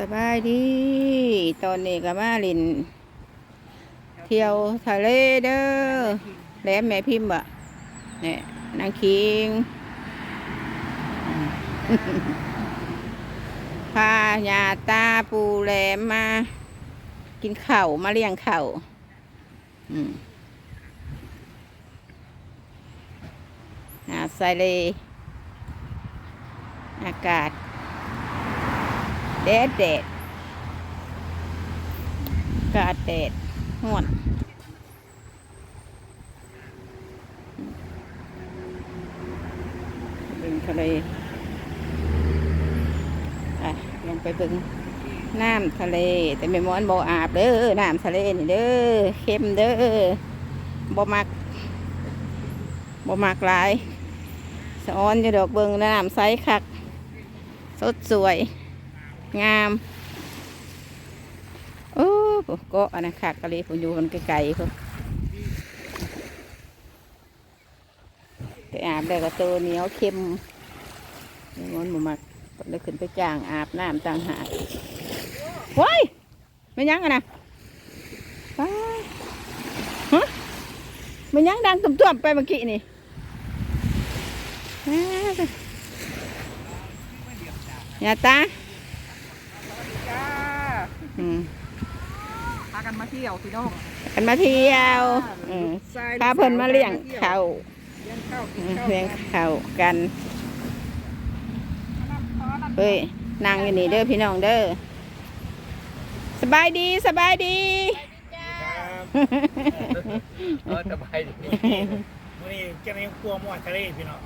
สบายดี ตอนนี้ก็มาลิน เที่ยวทะเลเด้อแหลมแม่พิมพ์บะเนี่ยนางคิง พาญาตาปูแหลมมา กินเข่าวมาเลี้ยงเข่าวอืมหาดทรายเลอากาศ แดดแดดกาศแดดห่วนเป็นทะเลอะลงไปเบึงน้ำทะเล แต่ไม่ม้อนบ่อาบเด้อน้ำทะเลนี่เด้อเข้มเด้อบ่มักบ่มักหลายสะออนอยู่ดอกเบิงน้ำใสคัก สดสวย งามโอ้ก็อันนั้นคักกะเลยผมอยู่มันไกลๆพุ่นแต่อาบได้ก็ตัวเหนียวเค็มนี่มันบ่มักก็เลยขึ้นไปจ้างอาบน้ำต่างหากเฮ้ยไม่ยั้งกันนะไปฮะไม่ยั้งดังตุ่มๆไปเมื่อกี้นี่อย่าตา อืม พา กันมาเที่ยวพี่น้องกันมาเที่ยวอืมพาเพิ่นมาเลี้ยงเขาวเลี้ยงข้าวกิอืนมข้าวเลี้ยงเขาวกันเฮ้ยนั่งอยู่นี่เด้อพี่น้องเด้อสบายดีสบายดีเออสบายดีวันนี้จะไม่กลัวหมอดทะเลพี่น้อง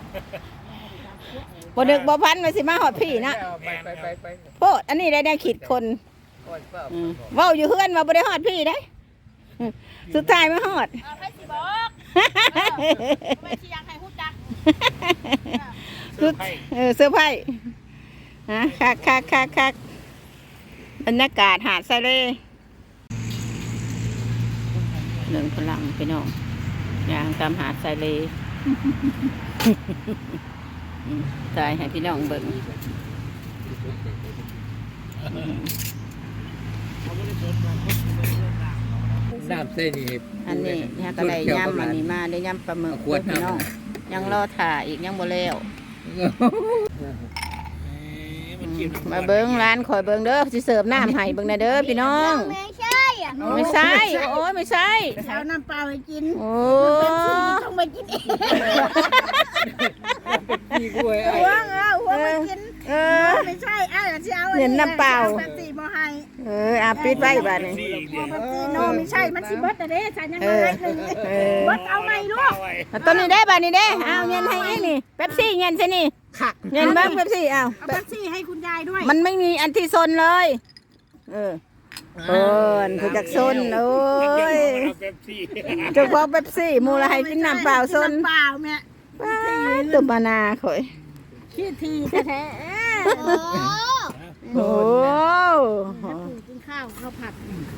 บ่ดึกบ่พันมาสิมาหอดพี่นะไปไปไปไปโพดอันนี้ได้ได้ขีดคนโอ้ยเปล่าอืมเว้าอยู่เฮือนมาบ่ได้หอดพี่ได้อืมสุดท้ายมาหอด เอาให้สิบอกไม่ใช่ยังให้ฮู้จักสุดเออเสื้อร์ไผ่ฮะคักคักคักคักบรรยากาศหาดทรายเลเดินพลังพี่น้องยางตามหาดทรายเลอืมตายให้พี่น้องเบิ่ง น้ำเส้นนี่อันนี้ฮะก็ได้ย่ำอันนี้มาได้ย่ำปลาหมึกขวดเด้อพี่น้องน้ำยังรอถ่าอีกยังบ่แล้วมันกินมาเบิ้งร้านข่อยเบิ้งเด้อสิเสิร์ฟน้ำให้เบิ้งหนะเด้อพี่น้องไม่ใช่อะไม่ใช่โอ้ยไม่ใช่เอาน้ำเปล่าไปกินโอ้ต้องไปกินเอง พี่กล้วยไอ้ห่วงเอาห่วงไปกินเออไม่ใช่เอาอย่าที่เอาเห็นน้ำเปล่าแป๊บซี่บ่ให้เอออาปิดไว้บ้านนี้นี่อีกเดียวแป๊บซี่โนไม่ใช่มันสิเบิดแต่เด้ฉันยังเอบ่อให้เลยเออเบิดเอาใหม่ลูกเอาต้นนี้ได้บ้านนี้เด้เอาเงินให้อีกนี่เป๊ปซี่เงินใช่นี่เงินบ้างเป๊ปซี่เอาเอาแป๊บซี่ให้คุณยายด้วย มันไม่มีอันที่ซนเลย เออโอ้นผู้จักซนโอ้ยเป๊ปซี่เจ้าของเป๊ปซี่มูลให้กินน้ำเปล่าซนน้ำเปล่าแม่ ว้ายตุ่มมานาข่อยขี้ทีแท้ๆโอ้โอ้กินข้าวข้าวผัด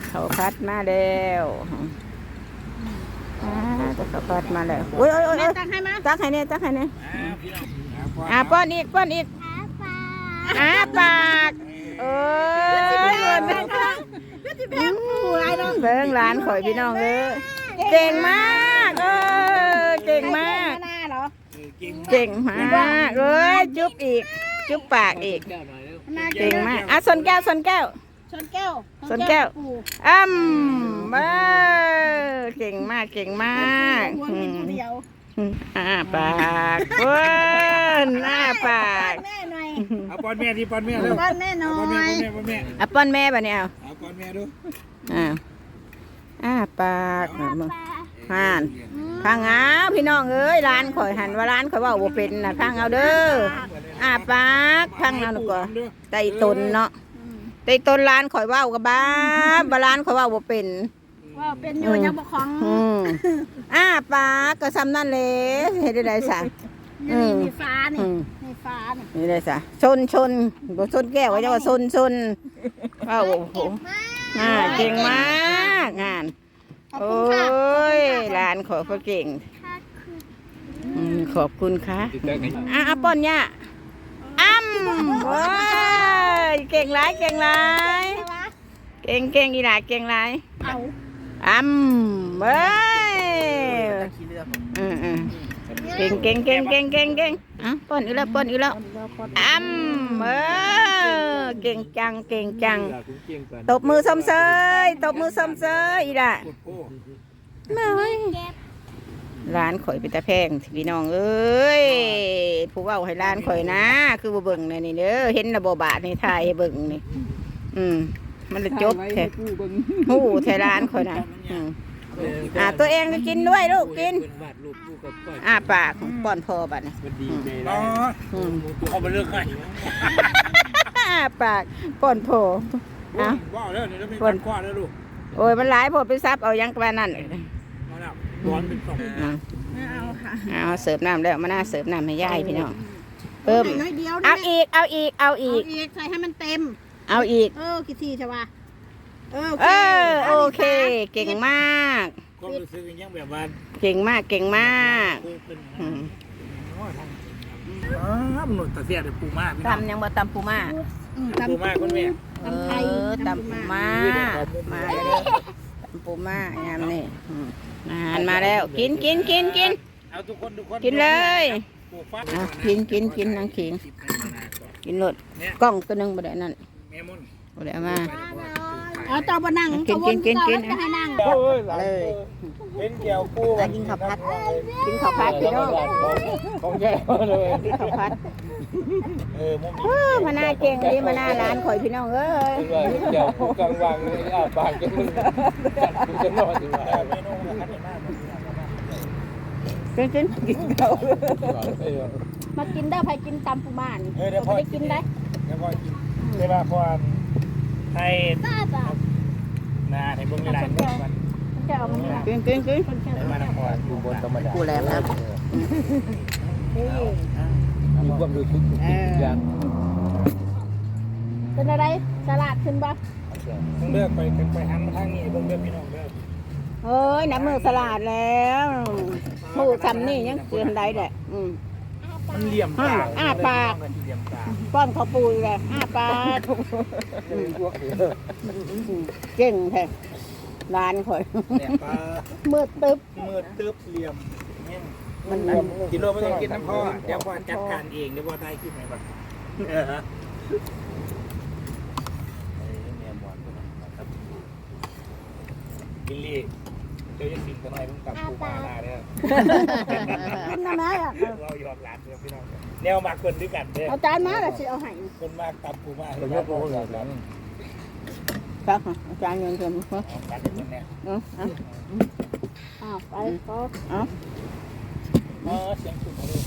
เขาพัดมาแล้วอ่าแต่เขาพัดมาแล้วโอ้ยโอ้ยโอ้ยแม่โอ้ยตักให้มาตักให้เนี่ยตักให้เนี่ยอ่าป้อนอีกป้อนอีกอ่าปากเออแม่ตักก็จะแบ่งปูอะไรน้องเบิ่งหลานข่อยพี่น้องเออเก่งมากเออเก่งมากหน้าเหรอ เก่งมากเอ้ยจุ๊บอีก จุ๊บปากอีกแก้วหน่อยเร็วหน้าเก่งมากอะสนแก้วสนแก้ว ชนแก้วชนแก้ว ปูอ้ำเบ้อเก่งมากเก่งมากหัวอืกินมผู้เดียวอ้าปากเว้นอ้าปากแม่หน่อยเอาปอนแม่ที่ปอนแม่เร็วบ้านแม่หน่อปอนแม่ยปอนแม่ปอนแม่อะป้อนแม่บ่เนี่ยเอาเอาปอนแม่ดูอ้าวอ้าปากอะมึงห่าน พังเอาพี่น้องเอ้ยร้านข่อยหันว่าร้านข่อยเว่าบ่เป็นน่ะพังเอาเด้ออ้าปากพังเอาหนูก็ไตตนเนาะไตตนร้านข่อยเว้ากับบ้าบ่ร้านข่อยเว้าบ่เป็นว่าเป็นอยู่ยังบ่ของอืมอ้าปากก็ซ้ำนั่นแหละเฮ็ดได้ไดซะอยู่นี่มีฟ้านี่อืมมีฟ้านี่นี่เลยสะชนชนบ่ชนแก้วก็จะว่าชนชนว้าวโอ้โหอ่าเก่งมากงาน ขอบโอ้คุณค่ะยหลานขอเขาเก่งอืมขอบคุณค่ะติดเต้นไงอะอะป้อนย่าอ้ำว้ายเก่งหลายเก่งหลายใช่ปะเก่งเก่งอีหลาเก่งหลายเอาอ้ำเอ้ยขี้เลือดอืมอืมเก่งเก่งเก่งเก่งเก่งเก่ง อะป้อนอีกแล้วป้อนอีกแล้วอ้ำเออเก่งจังเก่งจัง ตบมือสมเสยตบมือสมเสยอีล่ะโอ้มาเว้ยร้านข่อยเป็นตาแพงพี่น้องเอ้ยผู้เว้าให้ร้านข่อยนะ คือบ่เบิ่งนี่นี่เด้อเห็นระบบาทนี่ถ่ายให้เบิ่งนี่ อืมมันเลยจบแท้หู้ไทยร้านข่อยนะอืม อ่าตัวเองก็กินด้วยลูกกินวาดรูปคู่กับก้อยอ่าปากป้อนพอบัดนี้มันดีในอ๋ออืมเอาไปเลือกให้อ่าปากป้อนพอเอาว้าวแล้วนี่แล้วมีการกว้าแล้วลูกโอ้ยมันหลายพอไปซับเอายังกว่านั้นมาแล้วร้อนเป็นสองอ่าไม่เอาค่ะเอาเสิร์ฟน้ำแล้วมาหน้าเสิร์ฟน้ำให้ยายพี่น้องเพิ่มใส่น้อยเดียวเอานะอีกเอาอีกเอาเอาอีกอีกใส่ให้มันเต็ม เอาอีกเออกี่ทีใช่ปะ เออเออโอเค เก่งมาก ก็รู้สึกยังแบบว่าเก่งมากเก่งมากเป็นอืมอ๋อหนุนตะเสียเดี๋ยวปูมากพี่น้องตำยังบ่ตำปูมาอืมปูมากคุณแม่เอตำไทยอตำปูมามาเลยตำปูมายามนี่อืมอาหารมาแล้ว กินกินกินกิน เอาทุกคนทุกคนกินเลย ปูฟ้าอะกินกินกินนังขิง กินรถเนี่ยกล้องตัวหนึงบ่ได้นั่นแม่มุนบ่ได้เอามา เอาเจ้าบะนั่งกินกินกินกินเอาให้นั่งเอ้ยเลยเป็นเกี่ยวปูกินข้าวผัดกินข้าวผัดพี่น้องของแก่เลยกินข้าวผัดเออมุมเออมาหน้าเก่งดีมาหน้าร้านข่อยพี่น้องเอ้ยเดี๋ยวกลางวางเลยอะปากจะมึงกูจะนอนดีกว่าเมนูนะครับนี่มากกินกินกินข้าวมากินได้ใครกินตำปูม่านเออเดี๋ยวพอได้กินได้เดี๋ยวพอกินเดี๋ยวพอ ให้ป้าป้านาให้เบิ่งหลายๆมุมกันมันจะเอามันนี่ละกินกินกินคนแค่ได้มานครอยู่บนธรรมดากูแลครับมีความรู้สึกทุกอย่างเป็นอะไรสลัดขึ้นปะต้องเลือกไปไปหันมาทางนี้เบิ่งเลือกพี่น้องเด้อเอ้ยน้ำมือสลาดแล้วผู้ทำนี่ยังเกินได้แหละอืม มันเหลี่ยมตาอ้าปากมันเหลี่ยมตาป้อนข้าวปูเลยอ้าปากอืมเก่งแท้ร้านข่อยเนี่ยปลามืดตึ๊บ มืดตึ๊บเหลี่ยมเนี่ยมันกินโลไม่ต้องกินน้ำพ่อเดี๋ยวพ่อจัดการเองเดี๋ยวพ่อได้กินไหนบ้างเออฮะบิลลี่เจ้าจะกินกันหน่อยต้องกลับปูปลาหน้าเด้อกินนะแม่อะเราหยอกหลานเด้อพี่น้องแนวมาคนด้วยกันเด้อเอาจานมาแล้วสิเอาให้คนมากตับปูมาผมก็พูดแบบนั้นครับอาจารย์ยังเต็มเนาะเอากันเดี๋ยวคนเนี้ยเอาเอาอ้าวไปก็เอาอ๋อเสียงสุดเลย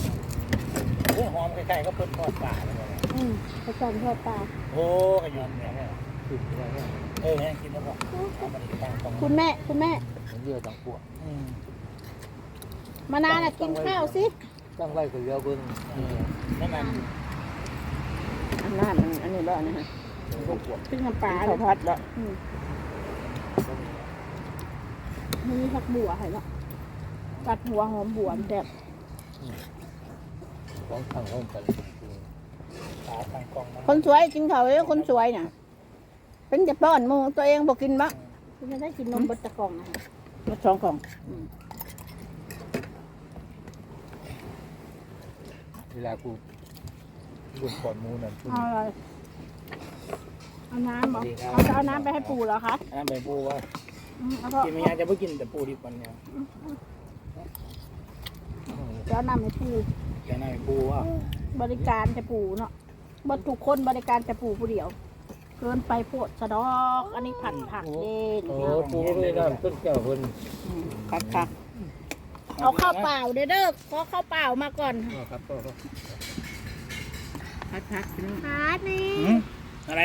เรื่องหอมใกล้ๆก็เพิ่นทอดปลาเลยว่ะอืมไปจอนทอดปลาโอ้กระยอนเนี่ย เนี่ยเออให้กินแล้วบอกเอามาติดตามตรงคุณแม่ คุณแม่ผมเรียกต่างพวกอืมมานานน่ะกินข้าวสิตั้งไว้คนเดียวเบิ่งนั่นนั่นอันนั้นมันอันนี้บ่นะฮะขึ้นน้ำปลาข้าวผัดบ่อืมมันมีผักบัวให้เนาะตัดหัวหอมบัวมันแบบของทางห้องกันปลาทางกล้องมา คนสวยกินข้าวเลยคนสวยน่ะ เป็นจะป้อนหมูตัวเองบ่กินบ้างคุณจะได้กินนมบดตะกล่องนะมาสองของเวลากูบุญก่อนมูนั่นเอาอะไรเอาน้ำเหรอเอาจะเอาน้ำไปให้ปู่เหรอคะอันนั้นไปปูว่าอืมแล้วก็กินไม่ยากจะไม่กินแต่ปูดิบวันเนี่ยจะเอาน้ำให้ปู่จะนั่งไปปูว่าบริการจะปู่เนาะบทุกคนบริการจะปู่ผู้เดียว เกินไปโพดสะดอก อันนี้ผัดผักเด่นโอ้ปูเลยน้ำต้นแก้วเพิ่นคักคักเอาข้าวเปล่าเด้อเด้อขอข้าวเปล่ามาก่อนครับคักคักพี่น้องพัดนี่อะไร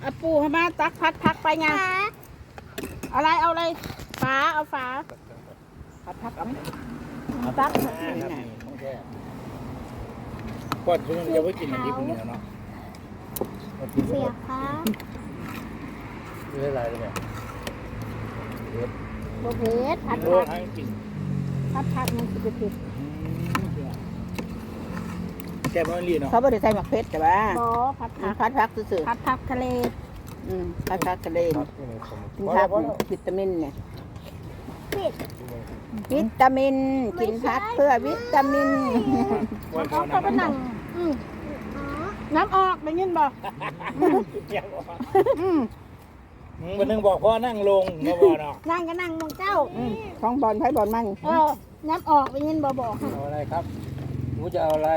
เอาปู่ให้มาตักพัดพักไปไงอะไรเอาอะไรฝาเอาฝาคักคักเอาไหมตักต้องแค่ก่อนคุณจะไม่กินอันนี้คุณเนี่ยเนาะ เสียครับเรื่อยๆเลยแม่บเพชผัดโอ้ผักทั้งกินพัดผักมันคือเผ็ดแต่บ่มันลีเนาะเขาบ่ได้ใส่หมักเพชรแต่ว่าบ่ผัดผักพัดพักซื่อผัดผักทะเลอืมพัดพักทะเลกินผักวิตามินเนี่ยวิตามินกินผักเพื่อวิตามินว่าเขาก็ไปนั่งอืม น้ำออกได้ยินบ่อืมวันนึงบอกพ่อนั่งลงมาบ่เนาะนั่งก็นั่งมองเจ้าอืมของบอลไพ่บอลมันเออน้ำออกได้ยินบ่บอกให้เอาอะไรครับหนูจะเอาอะไร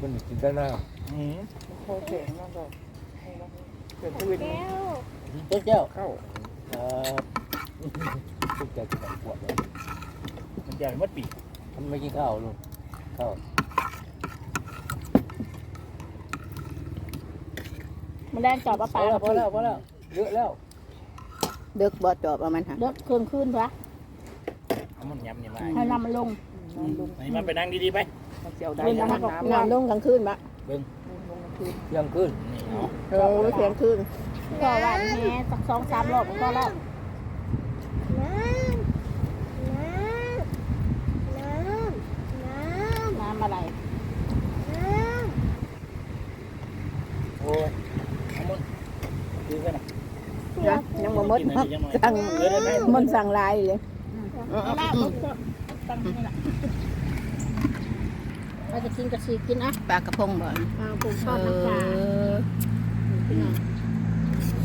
มันกินได้หน้าอืมโอเคนั่นก็เกิดชีวิตแก้วเจ๊เจ้าเข้าเออทุกใจจะปวดเลย มันใหญ่มัดปีมันไม่กินข้าวลุงข้าวมันแรงจอบปลาพปอลาแล้วพอแล้วพอแล้วเยอะแล้วเด็กบอจอบเอามันค่ะเด็กเครื่องขึ้นปะเอามันยำนี่มาให้นำมันลงไหนมาไปนั่งดีๆไปมันเจียวได้เพิ่นยังเอามาน้ำบอกน้ำลงกลางคืนบะเที่ยงคืนนี่เนาะ เออเที่ยงคืนก็ว่าแม่สักสองสามรอบก็แล้ว น้ำอะไร โอ้ยเอามันดูกันนะ นะ ยังบ่หมดกินอะไรยังไงสั่งเออได้ไหมมันสั่งหลายเลยเอาละมึงก็ตั้งนี่แหละเราจะกินกระสีกินอะปลากระพงบ่อ่าผมชเออบน้ำปลาอ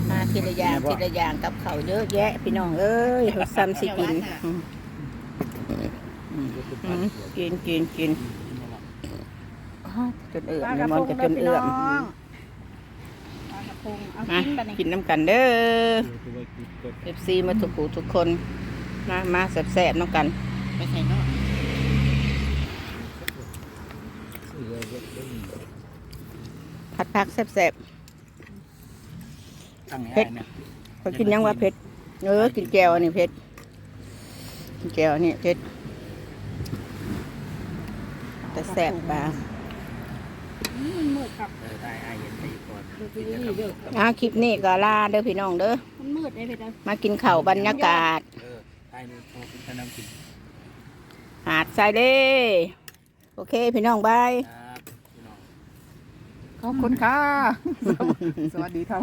มาทีละอย่างทีละอย่างกับเขาวเยอะแยะพี่น้องเอ้ยซ้ำสิกินอืมอืมกินกินกินอ้าวจนเอื่อมปลากในระมพอนงก็จเด้อนพี่เอื่น้อองม ปลากระพงเอามากินไปนี่กินน้ำกันเด้อเอฟซีมาทุกผู้ทุกคน มามาแซ่บๆน้ำกันไปใส่เนาะผัดผักแซ่บตั้งเผ็ให้ดเนี่ยๆเขากินยังว่าเผ็ดเออกินแก้วอันนี้เผ็ดกินแก้วอันนี้เผ็ดแต่แซ่บปลาอื มมืดครับเออได้ไอ้เย็นไปอีกก่อนดูดีๆเด้ออ่าคลิปนี้ก็ลาเด้อพี่น้องเด้อ มันมืดได้ไปเด้อมากินข้าวบรรยากาศ เออได้ดูโทรคุณธนำกินหาดทรายเด้โอเค พี่น้องบาย ครับพี่น้อง ขอบคุณค่ะ สวัสดีค่ะ